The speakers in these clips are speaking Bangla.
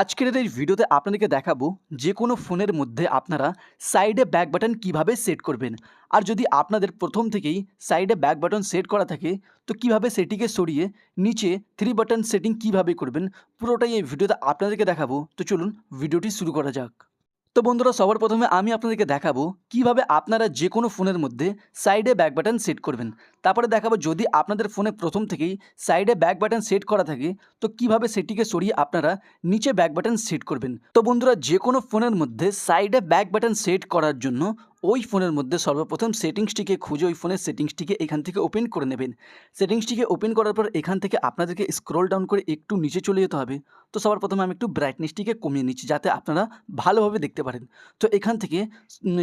আজকের এই ভিডিওতে আপনাদেরকে দেখাবো যে কোনো ফোনের মধ্যে আপনারা সাইডে ব্যাক বাটন কীভাবে সেট করবেন। আর যদি আপনাদের প্রথম থেকেই সাইডে ব্যাক বাটন সেট করা থাকে, তো কীভাবে সেটিকে সরিয়ে নিচে থ্রি বাটন সেটিং কীভাবে করবেন, পুরোটাই এই ভিডিওতে আপনাদেরকে দেখাবো। তো চলুন ভিডিওটি শুরু করা যাক। তো বন্ধুরা, সবার প্রথমে আমি আপনাদেরকে দেখাবো কীভাবে আপনারা যে কোনো ফোনের মধ্যে সাইডে ব্যাক বাটন সেট করবেন। তারপরে দেখাবো যদি আপনাদের ফোনে প্রথম থেকেই সাইডে ব্যাক বাটন সেট করা থাকে, তো কীভাবে সেটিকে সরিয়ে আপনারা নিচে ব্যাক বাটন সেট করবেন। তো বন্ধুরা যে কোনো ফোনের মধ্যে সাইডে ব্যাক বাটন সেট করার জন্য ওই ফোনের মধ্যে সর্বপ্রথম সেটিংসটিকে খুঁজে ওই ফোনের সেটিংসটিকে এখান থেকে ওপেন করে নেবেন। সেটিংসটিকে ওপেন করার পর এখান থেকে আপনাদেরকে স্ক্রল ডাউন করে একটু নিচে চলে যেতে হবে। তো সবার প্রথমে আমি একটু ব্রাইটনেসটিকে কমিয়ে নিচ্ছি যাতে আপনারা ভালোভাবে দেখতে পারেন। তো এখান থেকে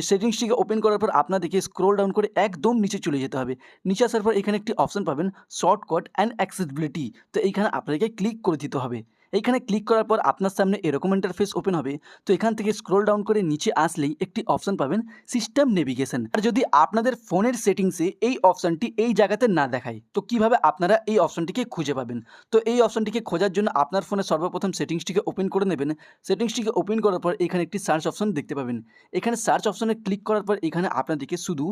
সেটিংসটিকে ওপেন করার পর আপনাদেরকে স্ক্রল ডাউন করে একদম নিচে চলে যেতে হবে। নিচে আসার পর এখানে একটি অপশন পাবেন শর্টকাট অ্যান্ড অ্যাক্সেসিবিলিটি। তো এইখানে আপনাদেরকে ক্লিক করে দিতে হবে। এইখানে ক্লিক করার পর আপনার সামনে এরকম ইন্টারফেস ওপেন হবে। তো এখান থেকে স্ক্রল ডাউন করে নিচে আসলেই একটি অপশান পাবেন সিস্টেম নেভিগেশন আর যদি আপনাদের ফোনের সেটিংসে এই অপশানটি এই জায়গাতে না দেখায়, তো কীভাবে আপনারা এই অপশনটিকে খুঁজে পাবেন? তো এই অপশনটিকে খোঁজার জন্য আপনার ফোনে সর্বপ্রথম সেটিংসটিকে ওপেন করে নেবেন। সেটিংসটিকে ওপেন করার পর এখানে একটি সার্চ অপশন দেখতে পাবেন। এখানে সার্চ অপশনে ক্লিক করার পর এখানে আপনাদেরকে শুধু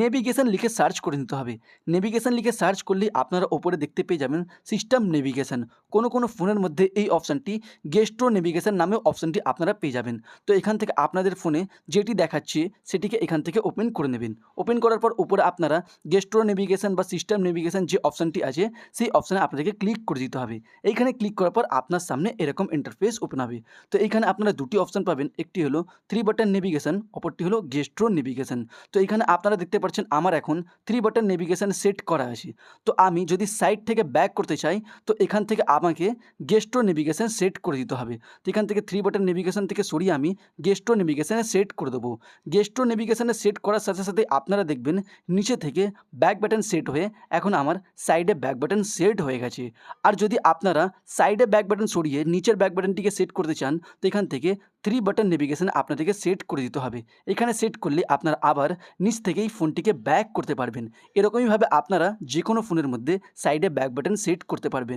নেভিগেশন লিখে সার্চ করে নিতে হবে। নেভিগেশন লিখে সার্চ করলেই আপনারা ওপরে দেখতে পেয়ে যাবেন সিস্টেম নেভিগেশন কোনো কোনো ফোনের মধ্যে এই অপশানটি গেস্ট্রো নেভিগেশন নামে অপশানটি আপনারা পেয়ে যাবেন। তো এখান থেকে আপনাদের ফোনে যেটি দেখাচ্ছে, সেটিকে এখান থেকে ওপেন করে নেবেন। ওপেন করার পর উপরে আপনারা গেস্ট্রো নেভিগেশন বা সিস্টেম নেভিগেশন যে অপশানটি আছে, সেই অপশানে আপনাদেরকে ক্লিক করে দিতে হবে। এইখানে ক্লিক করার পর আপনার সামনে এরকম ইন্টারফেস ওপেন হবে। তো এইখানে আপনারা দুটি অপশান পাবেন, একটি হলো থ্রি বাটন নেভিগেশন অপরটি হলো গেস্ট্রো নেভিগেশন তো এখানে আপনারা দেখতে পাচ্ছেন আমার এখন থ্রি বাটন নেভিগেশন সেট করা আছে। তো আমি যদি সাইড থেকে ব্যাক করতে চাই, তো এখান থেকে আমাকে গেস্ট্রো নেভিগেশন সেট করে দিতে হবে। তো এখান থেকে থ্রি বাটন নেভিগেশন থেকে সরিয়ে আমি গেস্ট্রো নেভিগেশনে সেট করে দেবো। গেস্ট্রো নেভিগেশনে সেট করার সাথে সাথে আপনারা দেখবেন নিচে থেকে ব্যাক বাটন সেট হয়ে এখন আমার সাইডে ব্যাক বাটন সেট হয়ে গেছে। আর যদি আপনারা সাইডে ব্যাক বাটন সরিয়ে নিচের ব্যাক বাটনটিকে সেট করতে চান, তো এখান থেকে থ্রি বাটন নেভিগেশন আপনাদেরকে সেট করে দিতে হবে। এখানে সেট করলে আপনারা আবার নিচ থেকেই ফোনটিকে ব্যাক করতে পারবেন। এরকমইভাবে আপনারা যে কোনো ফোনের মধ্যে সাইডে ব্যাক বাটন সেট করতে পারবেন।